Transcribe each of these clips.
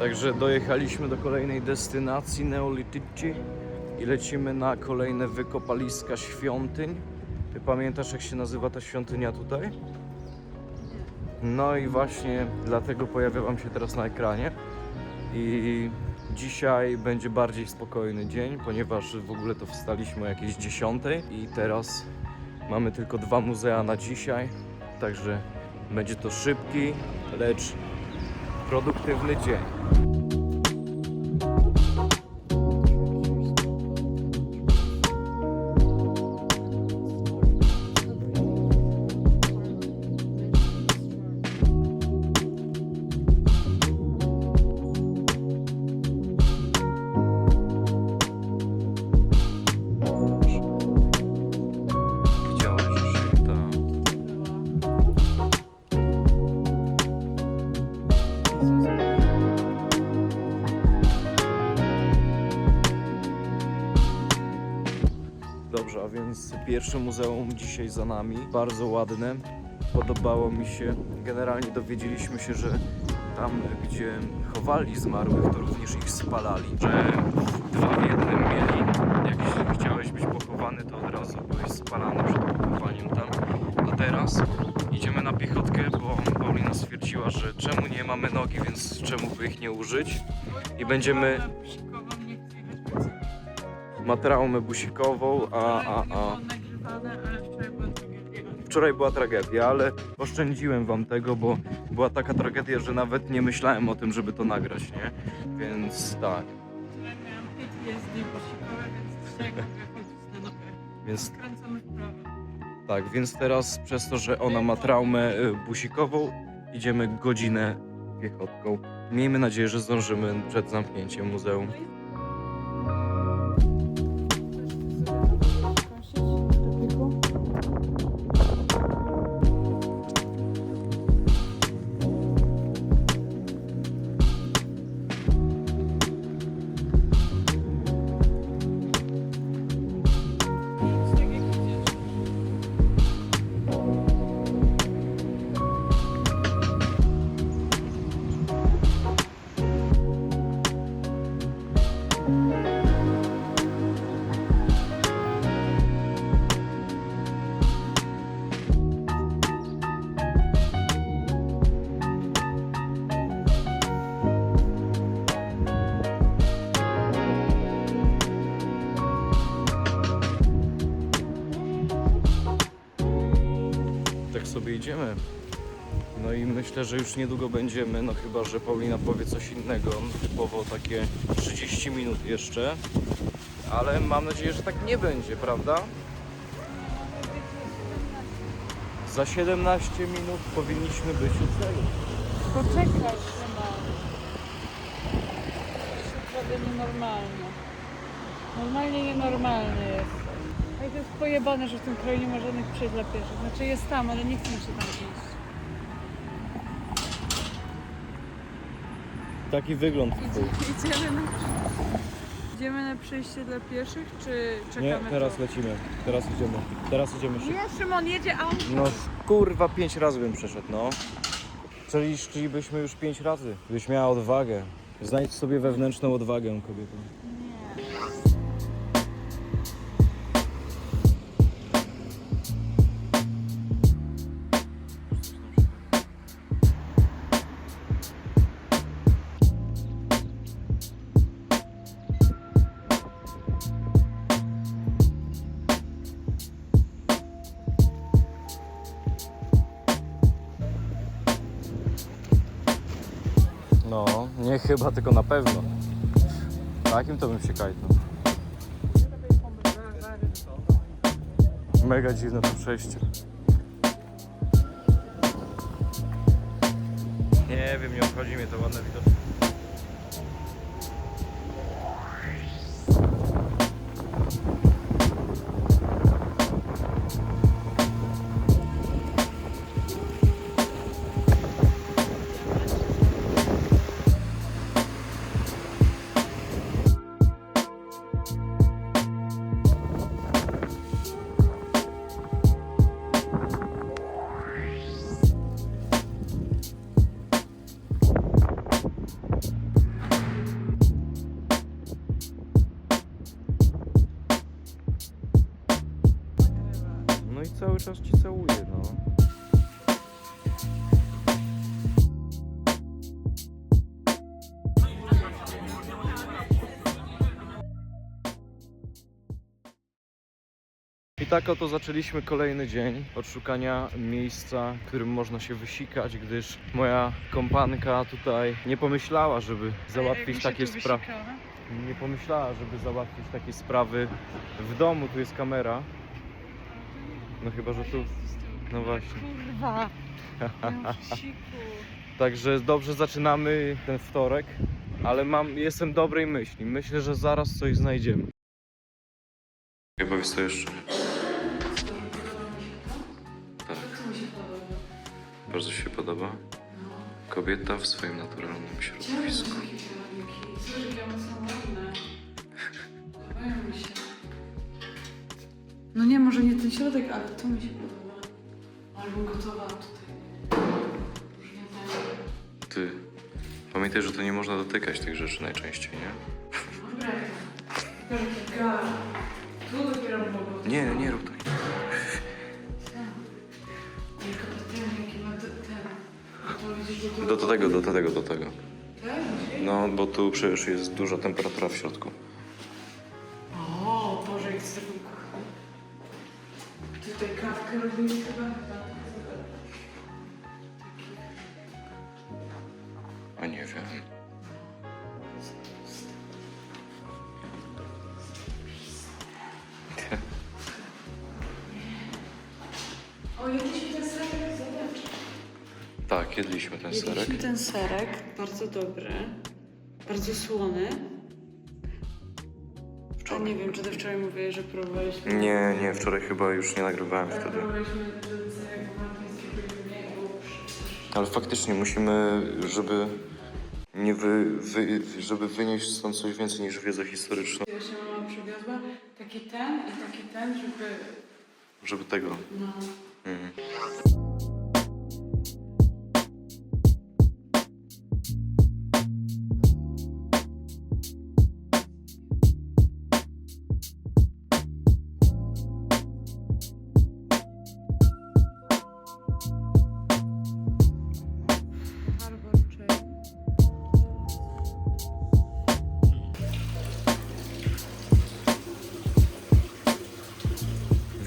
Także dojechaliśmy do kolejnej destynacji Neolityci i lecimy na kolejne wykopaliska świątyń. Ty pamiętasz jak się nazywa ta świątynia tutaj? No i właśnie dlatego pojawia Wam się teraz na ekranie. I dzisiaj będzie bardziej spokojny dzień, ponieważ w ogóle to wstaliśmy o jakieś 10 i teraz mamy tylko dwa muzea na dzisiaj. Także będzie to szybki, lecz produktywny dzień. Pierwsze muzeum dzisiaj za nami. Bardzo ładne. Podobało mi się. Generalnie dowiedzieliśmy się, że tam, gdzie chowali zmarłych, to również ich spalali. Że dwa w jednym mieli. Jak chciałeś być pochowany, to od razu byłeś spalany przed pochowaniem tam. A teraz idziemy na piechotkę, bo Paulina stwierdziła, że czemu nie mamy nogi, więc czemu by ich nie użyć. I będziemy ma traumę busikową, a, a, a wczoraj była tragedia, ale oszczędziłem wam tego, bo była taka tragedia, że nawet nie myślałem o tym, żeby to nagrać, nie? Więc tak, więc dzisiaj w prawo. tak, więc teraz przez to, że ona ma traumę y, busikową, idziemy godzinę piechotką. Miejmy nadzieję, że zdążymy przed zamknięciem muzeum. Myślę, że już niedługo będziemy, no chyba, że Paulina powie coś innego, typowo takie 30 minut jeszcze. Ale mam nadzieję, że tak nie będzie, prawda? Za 17 minut powinniśmy być u celu. Poczekaj, Szymon. Prawie nienormalne. Normalnie nienormalny jest. Ale to jest pojebane, że w tym kraju nie ma żadnych przejść dla pieszych. Znaczy jest tam, ale nie chcę się tam iść. Taki wygląd. Idziemy na... Idziemy na przejście dla pieszych, czy czekamy Nie, teraz tu? lecimy. Teraz idziemy. Teraz idziemy szybko. Nie, Szymon, jedzie auto. No kurwa, 5 razy bym przeszedł, no. Czyli szlibyśmy już 5 razy. Gdybyś miała odwagę. Znajdź sobie wewnętrzną odwagę, kobieto. Chyba, tylko na pewno. Takim to bym się kajtnął. Mega dziwne to przejście. Nie wiem, nie obchodzi mnie to ładne widoki. Tak oto zaczęliśmy kolejny dzień od szukania miejsca, w którym można się wysikać, gdyż moja kompanka tutaj nie pomyślała, żeby załatwić takie sprawy. Nie pomyślała, żeby załatwić takie sprawy w domu. Tu jest kamera. No chyba, że tu. No właśnie. Kurwa. Ja. Także dobrze zaczynamy ten wtorek, ale mam, jestem dobrej myśli. Myślę, że zaraz coś znajdziemy. Powiedz co jeszcze. Bardzo się podoba. Kobieta w swoim naturalnym środowisku. No nie, może nie ten środek, ale to mi się podoba. Albo gotowa tutaj. Ty. Pamiętaj, że to nie można dotykać tych rzeczy najczęściej, nie? Dobra. Tu dopiero. Nie, nie rób Tu... Do tego, do tego, do tego. No, bo tu przecież jest duża temperatura w środku. O, Boże, jak jestem kochany. Tutaj kawkę robili chyba? A nie wiem. Tak, jedliśmy ten serek. Jedliśmy ten serek, bardzo dobry. Bardzo słony. A nie wiem, czy ty wczoraj mówiłeś, że próbowaliśmy... Nie, nie, wczoraj chyba już nie nagrywałem wtedy. Próbowaliśmy ten serek przecież. Ale faktycznie musimy, żeby nie wy, wy, żeby wynieść stąd coś więcej niż wiedzę historyczną. Właśnie mama przywiozła taki ten i taki ten, żeby... Żeby tego. No... Mhm.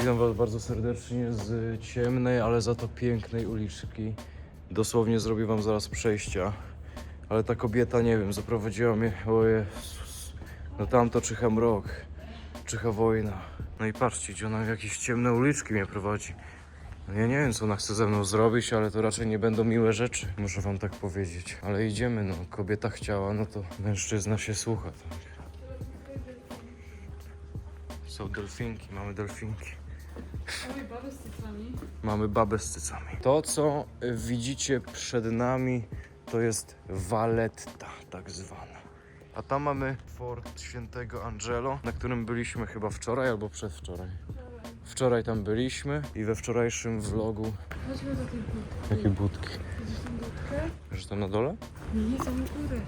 Witam Was bardzo serdecznie z ciemnej, ale za to pięknej uliczki. Dosłownie zrobię Wam zaraz przejścia. Ale ta kobieta, nie wiem, zaprowadziła mnie, o Jezus, no tamto czyha mrok, czyha wojna. No i patrzcie, gdzie ona w jakieś ciemne uliczki mnie prowadzi. No ja nie wiem, co ona chce ze mną zrobić, ale to raczej nie będą miłe rzeczy, muszę Wam tak powiedzieć. Ale idziemy, no, kobieta chciała, no to mężczyzna się słucha, tak. Są delfinki, mamy delfinki. Oj, baby z cycami. Mamy babę z cycami. To, co widzicie przed nami, to jest Valletta, tak zwana. A tam mamy fort świętego Angelo, na którym byliśmy chyba wczoraj albo przedwczoraj. Wczoraj tam byliśmy i we wczorajszym vlogu. Chodźmy do tej budki. Jakie budki? Widzisz tą budkę? Że tam na dole? Nie, tam u góry.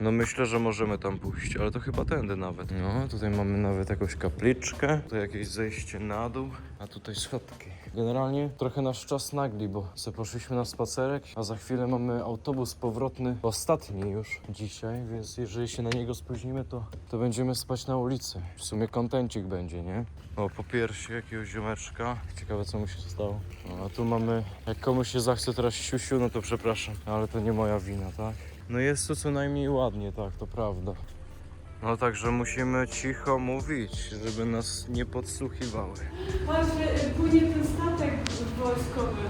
No myślę, że możemy tam pójść, ale to chyba tędy nawet. No, tutaj mamy nawet jakąś kapliczkę, tutaj jakieś zejście na dół, a tutaj schodki. Generalnie trochę nasz czas nagli, bo sobie poszliśmy na spacerek, a za chwilę mamy autobus powrotny, ostatni już dzisiaj, więc jeżeli się na niego spóźnimy, to, to będziemy spać na ulicy. W sumie kontencik będzie, nie? O, po piersi jakiegoś ziomeczka. Ciekawe, co mu się stało. No, a tu mamy, jak komuś się zachce teraz siusiu, no to przepraszam, ale to nie moja wina, tak? No jest tu co najmniej ładnie, tak, to prawda. No także musimy cicho mówić, żeby nas nie podsłuchiwały. Że płynie ten statek wojskowy.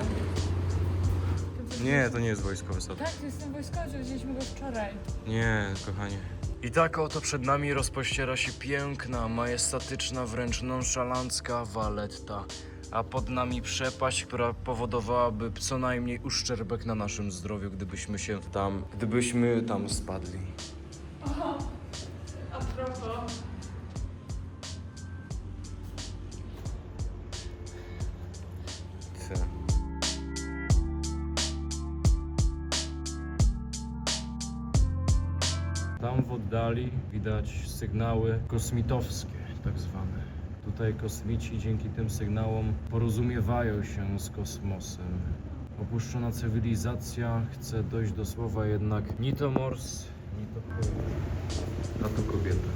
Nie, to nie jest wojskowy statek. Tak, to jest ten wojskowy, widzieliśmy go wczoraj. Nie, kochanie. I tak oto przed nami rozpościera się piękna, majestatyczna, wręcz nonszalancka waletta. A pod nami przepaść, która powodowałaby co najmniej uszczerbek na naszym zdrowiu, gdybyśmy się tam, gdybyśmy tam spadli. A propos. Tam w oddali widać sygnały kosmitowskie, tak zwane. Tutaj kosmici dzięki tym sygnałom porozumiewają się z kosmosem. Opuszczona cywilizacja chce dojść do słowa jednak ni to mors, ni to. A to kobieta.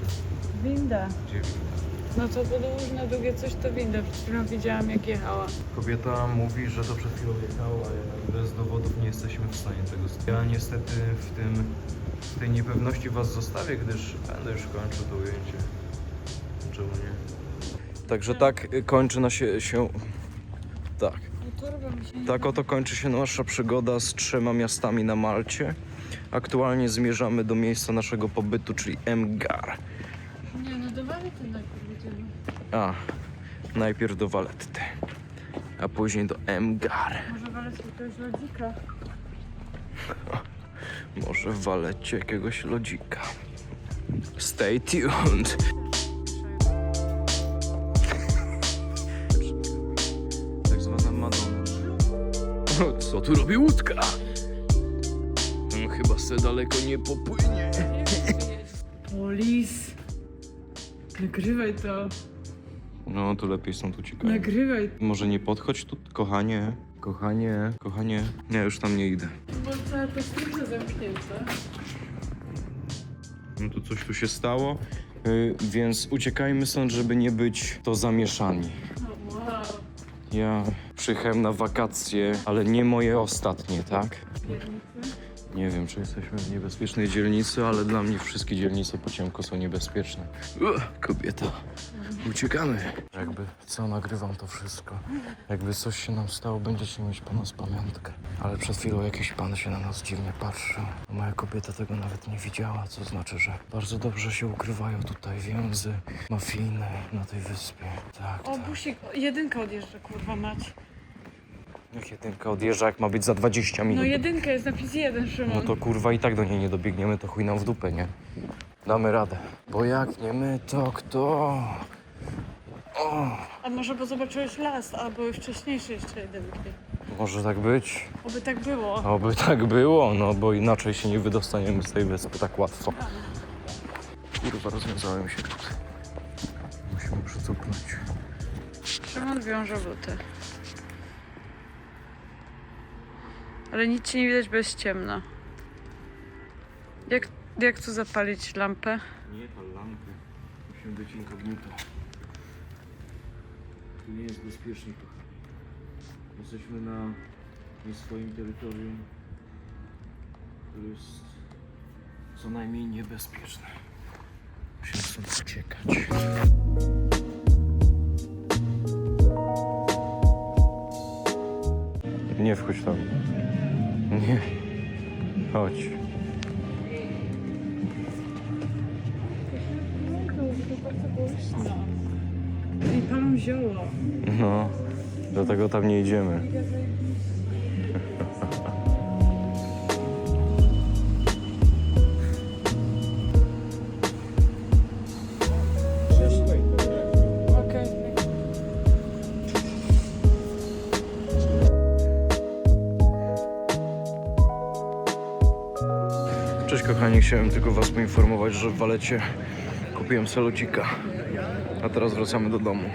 Winda. Gdzie winda? No to podłużne, długie coś to winda. Przed chwilą widziałam jak jechała. Kobieta mówi, że to przed chwilą jechało, a jednak bez dowodów nie jesteśmy w stanie tego stwierdzić. Ja niestety w tym, w tej niepewności was zostawię, gdyż będę już kończył to ujęcie. Czemu nie? Także tak y, kończy na się, się... Tak. No Tak oto kończy się nasza przygoda z trzema miastami na Malcie. Aktualnie zmierzamy do miejsca naszego pobytu, czyli Emgar. Nie, no do Walety najpierw. A, najpierw do Valetty, a później do Emgar. Może Walety jakiegoś lodzika. Może w walecie jakiegoś lodzika. Stay tuned. Co tu robi łódka? Mm, Chyba se daleko nie popłynie. Polis. Nagrywaj to. No, to lepiej stąd uciekać. Nagrywaj. Może nie podchodź tu, kochanie. Kochanie, kochanie. Nie, już tam nie idę. Bo cała ta strona zamknięta. No to coś tu się stało, yy, więc uciekajmy stąd, żeby nie być to zamieszani. No wow. Ja przyjechałem na wakacje, ale nie moje ostatnie, tak? Nie wiem, czy jesteśmy w niebezpiecznej dzielnicy, ale dla mnie wszystkie dzielnice po ciemku są niebezpieczne. Uch, kobieta. Uciekamy. Jakby co, nagrywam to wszystko. Jakby coś się nam stało, będziecie mieć po nas pamiątkę. Ale przed chwilą jakiś pan się na nas dziwnie patrzył. Moja kobieta tego nawet nie widziała, co znaczy, że bardzo dobrze się ukrywają tutaj więzy mafijne na tej wyspie. Tak, O, tak. busik. Jedynka odjeżdża, kurwa mać. Niech jedynka odjeżdża, jak ma być za 20 minut. No jedynka jest napis jeden, Szymon. No to kurwa i tak do niej nie dobiegniemy, to chuj nam w dupę, nie? Damy radę. Bo jak nie my, to kto? O, A może bo zobaczyłeś las, a były wcześniejsze jeszcze jedynki. może tak być? Oby tak było. Oby tak było, no bo inaczej się nie wydostaniemy z tej wyspy tak łatwo. Kurwa, rozwiązałem się tutaj. Musimy przycupnąć. Szymon wiąże buty. Ale nic ci nie widać, bo jest ciemno. Jak, jak tu zapalić lampę? Nie, ta lampy. Musimy być inkognito. Tu nie jest bezpiecznie, kochani. Jesteśmy na nie swoim terytorium, które jest co najmniej niebezpieczne. Musimy stąd uciekać. Nie wchodź tam. Nie. Chodź. I palą zioło. No, dlatego tam nie idziemy. Chciałem tylko was poinformować, że w walecie kupiłem salocika, a teraz wracamy do domu.